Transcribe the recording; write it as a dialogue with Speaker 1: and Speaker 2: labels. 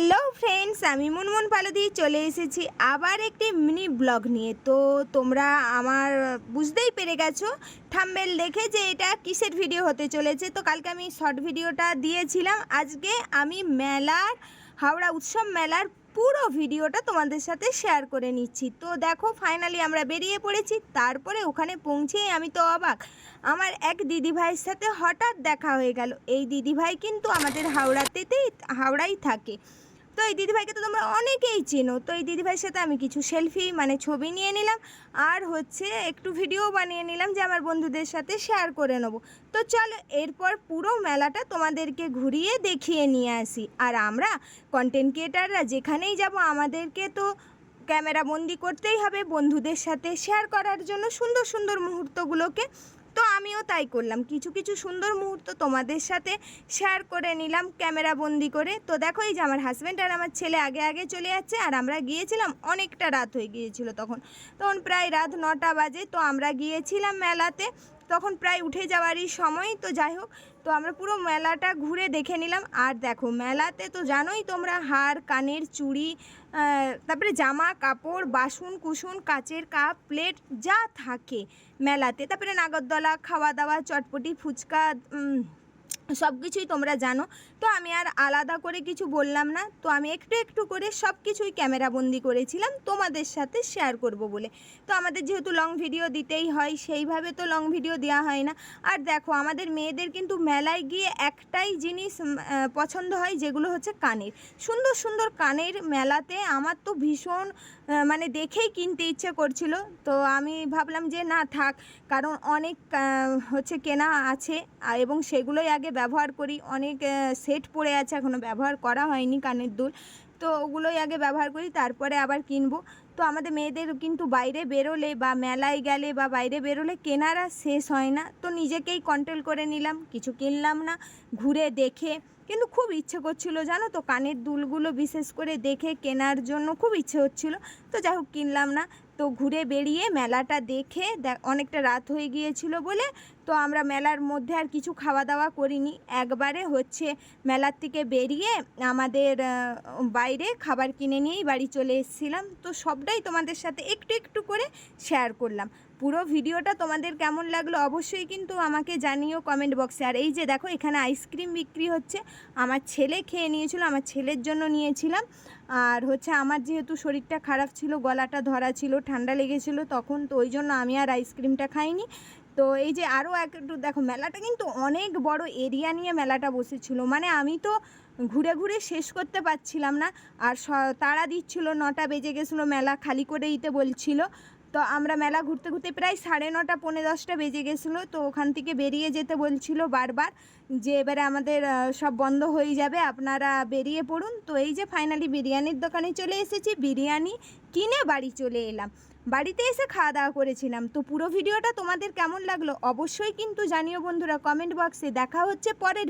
Speaker 1: Hello friends, আমি মুনমুন পালদি চলে এসেছি আবার একটি মিনি ব্লগ নিয়ে। তো তোমরা আমার বুঝতেই পেরে গেছো, থাম্বেল দেখে যে এটা কিসের ভিডিও হতে চলেছে। তো কালকে আমি শর্ট ভিডিওটা দিয়েছিলাম, আজকে আমি মেলার, হাওড়া উৎসব মেলার পুরো ভিডিওটা তোমাদের সাথে শেয়ার করে নিচ্ছি। তো দেখো ফাইনালি আমরা বেরিয়ে পড়েছি, তারপরে ওখানে পৌঁছেই আমি তো অবাক। আমার এক দিদিভাইয়ের সাথে হঠাৎ দেখা হয়ে গেল। এই দিদিভাই কিন্তু আমাদের হাওড়াতেতেই, হাওড়াই থাকে। তো এই দিদিভাইকে তো তোমরা অনেকেই চেনো। তো এই দিদিভাইয়ের সাথে আমি কিছু সেলফি মানে ছবি নিয়ে নিলাম। আর হচ্ছে একটু ভিডিও বানিয়ে নিলাম যে আমার বন্ধুদের সাথে শেয়ার করে নেব। তো চলো এরপর পুরো মেলাটা তোমাদেরকে ঘুরিয়ে দেখিয়ে নিয়ে আসি। আর আমরা কন্টেন্ট ক্রিয়েটাররা যেখানেই যাব, আমাদেরকে তো ক্যামেরা বন্দি করতেই হবে। বন্ধুদের সাথে শেয়ার করার জন্য সুন্দর সুন্দর মুহূর্তগুলোকে তো আমিও তাই করলাম। কিছু কিছু সুন্দর মুহূর্ত তোমাদের সাথে শেয়ার করে নিলাম ক্যামেরা বন্দি করে। তো দেখো এই যে আমার হাজব্যান্ড আর আমার ছেলে আগে আগে চলে যাচ্ছে আর আমরা গিয়েছিলাম, অনেকটা রাত হয়ে গিয়েছিল তখন। তখন প্রায় রাত নটা বাজে, তো আমরা গিয়েছিলাম মেলাতে। তখন প্রায় উঠে যাওয়ারই সময়। তো যাই হোক, তো আমরা পুরো মেলাটা ঘুরে দেখে নিলাম। আর দেখো, মেলাতে তো জানোই তোমরা হার, কানের চুড়ি তারপরে জামা, কাপড়, বাসন, কুসুন, কাচের কাপ, প্লেট, যা থাকে মেলাতে। তারপরে নাগরদোলা, খাওয়া দাওয়া, চটপটি, ফুচকা সব কিছুই তোমরা জানো। তো আমি আর আলাদা করে কিছু বললাম না। তো আমি একটু একটু করে সব কিছুই ক্যামেরাবন্দি করেছিলাম। তোমাদের সাথে শেয়ার করব বলে। তো আমাদের যেহেতু লং ভিডিও দিতেই হয়, সেইভাবে তো লং ভিডিও দেওয়া হয় না। আর দেখো, আমাদের মেয়েদের কিন্তু মেলায় গিয়ে একটাই জিনিস পছন্দ হয়, যেগুলো হচ্ছে কানের। সুন্দর সুন্দর কানের মেলাতে আমার তো ভীষণ মানে দেখেই কিনতে ইচ্ছে করছিল। তো আমি ভাবলাম যে না থাক, কারণ অনেক হচ্ছে কেনা আছে এবং সেগুলোই আগে ব্যবহার করি। অনেক সেট পড়ে আছে এখনও ব্যবহার করা হয়নি কানের দুল। তো ওগুলোই আগে ব্যবহার করি তারপরে আবার কিনবো। তো আমাদের মেয়েদের কিন্তু বাইরে বেরোলে বা মেলায় গেলে বা বাইরে বেরোলে কেনারা শেষ হয় না। তো নিজেকেই কন্ট্রোল করে নিলাম কিছু কিনলাম না ঘুরে দেখে। কিন্তু খুব ইচ্ছে করছিল জানো তো কানের দুলগুলো বিশেষ করে দেখে কেনার জন্য খুব ইচ্ছে হচ্ছিল। তো যাই হোক কিনলাম না। তো ঘুরে বেরিয়ে মেলাটা দেখে অনেকটা রাত হয়ে গিয়েছিল বলে তো আমরা মেলার মধ্যে আর কিছু খাওয়া দাওয়া করিনি। একবারে হচ্ছে মেলার থেকে বেরিয়ে আমাদের আহ, বাইরে খাবার কিনে নিয়েই বাড়ি চলে এসেছিলাম। তো সবটাই তোমাদের সাথে একটু একটু করে শেয়ার করলাম। পুরো ভিডিওটা তোমাদের কেমন লাগল অবশ্যই কিন্তু আমাকে জানিও কমেন্ট বক্সে আর এই যে দেখো, এখানে আইসক্রিম বিক্রি হচ্ছে। আমার ছেলে খেয়ে নিয়েছিল, আমার ছেলের জন্য নিয়েছিলাম। আর হচ্ছে আমার যেহেতু শরীরটা খারাপ ছিল, গলাটা ধরা ছিল, ঠান্ডা লেগেছিল, তখন তো ওই জন্য আমি আর আইসক্রিমটা খাইনি। তো এই যে আরও একটু দেখো, মেলাটা কিন্তু অনেক বড় এরিয়া নিয়ে মেলাটা বসেছিল। মানে আমি তো ঘুরে ঘুরে শেষ করতে পারছিলাম না। আর তাড়া দিচ্ছিল, নটা বেজে গেছিল, মেলা খালি করে দিতে বলছিল। তো আমরা মেলা ঘুরতে ঘুরতে প্রায় সাড়ে নটা, পৌনে দশটা বেজে গেছিল। তো ওখান থেকে বেরিয়ে যেতে বলছিল বারবার যে, এবারে আমাদের সব বন্ধ হয়ে যাবে, আপনারা বেরিয়ে পড়ুন। তো এই যে ফাইনালি বিরিয়ানির দোকানে চলে এসেছি, বিরিয়ানি কিনে বাড়ি চলে এলাম। বাড়িতে এসে খাওয়া দাওয়া করেছিলাম। তো পুরো ভিডিওটা তোমাদের কেমন লাগল অবশ্যই কিন্তু জানিও বন্ধুরা, কমেন্ট বক্সে। দেখা হচ্ছে পরের